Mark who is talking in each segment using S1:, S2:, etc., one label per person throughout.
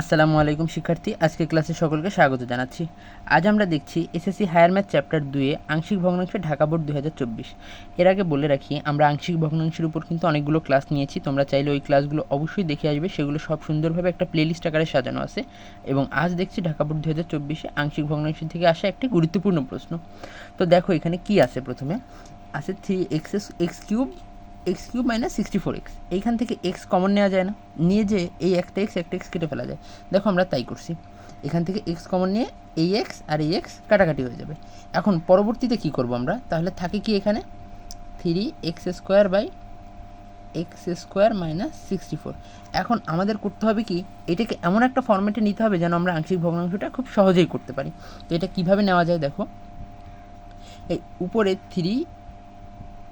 S1: আসসালামু আলাইকুম, শিক্ষার্থী। আজকে ক্লাসে সকলকে স্বাগত জানাচ্ছি। আজ আমরা দেখছি এসএসসি হায়ার ম্যাথ চ্যাপ্টার দুয়ে আংশিক ভগ্নাংশে ঢাকা বোর্ড দু হাজার চব্বিশ। এর আগে বলে রাখি, আমরা আংশিক ভগ্নাংশের উপর কিন্তু অনেকগুলো ক্লাস নিয়েছি। তোমরা চাইলে ওই ক্লাসগুলো অবশ্যই দেখে আসবে। সেগুলো সব সুন্দরভাবে একটা প্লেলিস্ট আকারে সাজানো আছে। এবং আজ দেখছি ঢাকা বোর্ড দু হাজার চব্বিশে আংশিক ভগ্নাংশ থেকে আসা একটি গুরুত্বপূর্ণ প্রশ্ন। তো দেখো এখানে কি আছে প্রথমে? আছে three x x cube x cube minus sixty four x. এইখান থেকে এক্স কমন নেওয়া যায় না। নিয়ে যে এই একটা এক্স একটা এক্স কেটে ফেলা যায়। দেখো আমরা তাই করছি। এখান থেকে এক্স কমন নিয়ে এই এক্স আর এই এক্স কাটাকাটি হয়ে যাবে। এখন পরবর্তীতে কি করব আমরা? তাহলে থাকে কি এখানে? Three x square by x square minus sixty four. এখন আমাদের করতে হবে কি? এটাকে এমন একটা ফর্মেটে নিতে হবে যেন আমরা আংশিক ভগ্নাংশটা খুব সহজেই করতে পারি। তো এটা কীভাবে নেওয়া যায় দেখো? এই উপরে থ্রি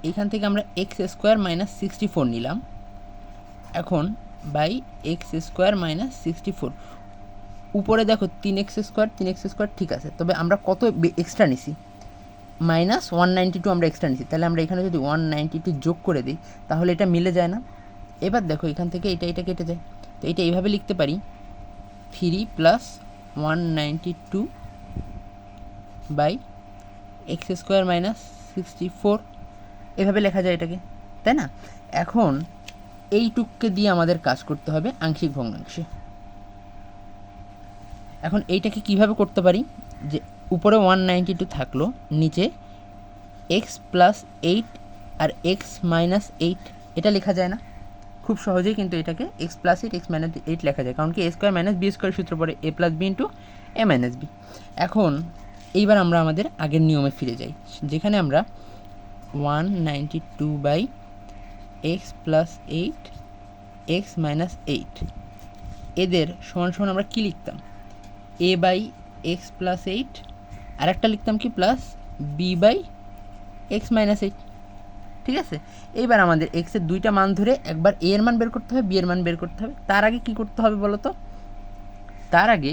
S1: এখান থেকে আমরা x square minus sixty four নিলাম। এখন by x square minus sixty four উপরে দেখো তিন এক্স স্কোয়ার তিন এক্স স্কোয়ার ঠিক আছে। তবে আমরা কত এক্সট্রা নিছি? মাইনাস ওয়ান নাইনটি টু আমরা এক্সট্রা নিছি। তাহলে আমরা এখানে যদি ওয়ান নাইনটি টু যোগ করে দিই, তাহলে এটা মিলে যায় না। এবার দেখো এখান থেকে এটা এটা কেটে যায়। তো এটা এইভাবে লিখতে পারি। Three plus one ninety two by x square minus sixty four এভাবে লেখা যায় এটাকে, তাই না? এখন এইটুককে দিয়ে আমাদের কাজ করতে হবে আংশিক ভগ্নাংশে। এখন এইটাকে কীভাবে করতে পারি? যে উপরে ওয়ান নাইনটি টু থাকল, নিচে এক্স প্লাস এইট আর এক্স মাইনাস এইট এটা লেখা যায় না। খুব সহজেই কিন্তু এটাকে x plus eight x minus eight লেখা যায়, কারণ কি a square minus b square সূত্র পড়ে a plus b into a minus b এখন এইবার আমরা আমাদের আগের নিয়মে ফিরে যাই, যেখানে আমরা one ninety two by x plus eight x minus eight এদের সমান সমান আমরা কী লিখতাম? A by x plus eight আর একটা লিখতাম কি plus b by x minus eight ঠিক আছে? এইবার আমাদের এক্সের দুইটা মান ধরে একবার এ এর মান বের করতে হবে বি এর মান বের করতে হবে। তার আগে কি করতে হবে বলো তো তার আগে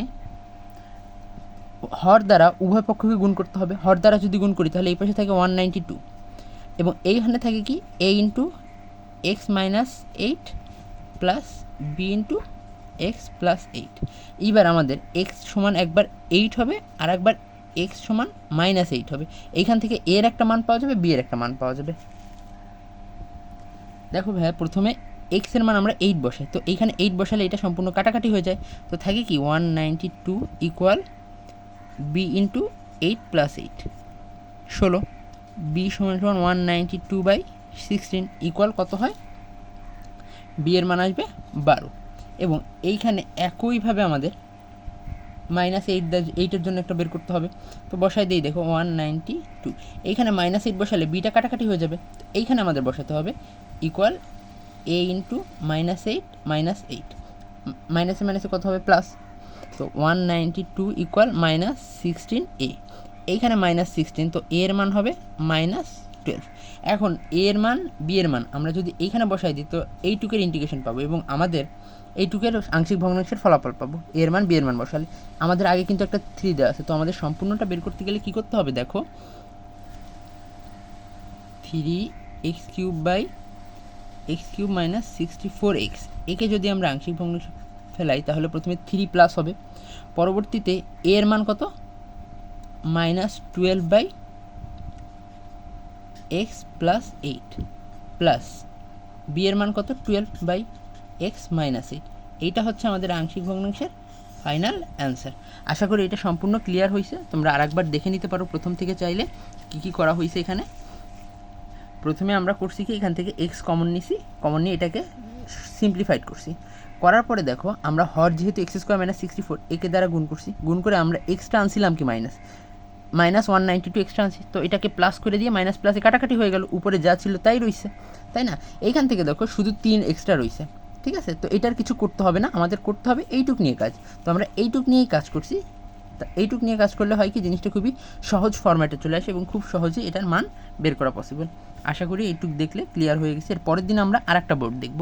S1: হর দ্বারা উভয় পক্ষকে গুণ করতে হবে। হর দ্বারা যদি গুণ করি, তাহলে এই পাশে থাকে ওয়ান নাইনটি টু এবং এইখানে থাকে কি? A into x minus eight plus b into x plus eight এইবার আমাদের এক্স সমান একবার এইট হবে, আর একবার এক্স সমান মাইনাস এইট হবে। এইখান থেকে এর একটা মান পাওয়া যাবে বি এর একটা মান পাওয়া যাবে। দেখো ভাইয়া, প্রথমে এক্সের মান আমরা এইট বসাই। তো এইখানে এইট বসালে এটা সম্পূর্ণ কাটাকাটি হয়ে যায়। তো থাকে কি? One ninety two equal b into eight plus eight ষোলো। বি সমান সমান one ninety two by sixteen equal কত হয়? বি এর মান আসবে বারো। এবং এইখানে একইভাবে আমাদের মাইনাস এইট এইটের জন্য একটা বের করতে হবে। তো বসাই দিই, দেখো ওয়ান নাইনটি টু এইখানে মাইনাস এইট বসালে বিটা কাটাকাটি হয়ে যাবে। এইখানে আমাদের বসাতে হবে equal a into minus eight minus eight মাইনাসে মাইনাসে কত হবে? প্লাস তো one ninety two equal minus sixteen a এইখানে মাইনাস সিক্সটিন তো এর মান হবে মাইনাস টুয়েলভ এখন এর মান বি এর মান, আমরা যদি এইখানে বসাই দিই, তো এইটুকের ইন্টিগ্রেশন পাবো এবং আমাদের এইটুকের আংশিক ভগ্নাংশের ফলাফল পাবো। এর মান বি এর মান বসালে। আমাদের আগে কিন্তু একটা থ্রি দেওয়া আছে, তো আমাদের সম্পূর্ণটা বের করতে গেলে কী করতে হবে দেখো? Three x cube by x cube minus sixty four x একে যদি আমরা আংশিক ভগ্নাংশ ফেলাই, তাহলে প্রথমে থ্রি প্লাস হবে। পরবর্তীতে এর মান কত? Minus twelve by x plus eight plus b এর মান কত? Twelve by x minus eight এইটা হচ্ছে আমাদের আংশিক ভগ্নাংশের ফাইনাল অ্যান্সার আশা করি এটা সম্পূর্ণ ক্লিয়ার হয়েছে তোমরা আরেকবার দেখে নিতে পারো প্রথম থেকে চাইলে কি কি করা হয়েছে এখানে। প্রথমে আমরা করছি কি, এখান থেকে এক্স কমন নিছি। কমন নিয়ে এটাকে সিম্পলিফাইড করছি। করার পরে দেখো, আমরা হর যেহেতু x square minus sixty four একে দ্বারা গুণ করছি। গুণ করে আমরা এক্সট্রা আনছিলাম কি minus minus one ninety two extra আনছি। তো এটাকে প্লাস করে দিয়ে মাইনাস প্লাসে কাটাকাটি হয়ে গেল। উপরে যা ছিল তাই রয়েছে তাই না? এইখান থেকে দেখো শুধু তিন এক্সট্রা রয়েছে ঠিক আছে? তো এটার কিছু করতে হবে না। আমাদের করতে হবে এইটুক নিয়ে কাজ। তো আমরা এইটুক নিয়েই কাজ করছি। তা এইটুক নিয়ে কাজ করলে হয় কি, জিনিসটা খুবই সহজ ফরম্যাটে চলে আসে এবং খুব সহজেই এটার মান বের করা পসিবল আশা করি এইটুক দেখলে ক্লিয়ার হয়ে গেছে। এর পরের দিন আমরা আর একটা বোর্ড দেখব।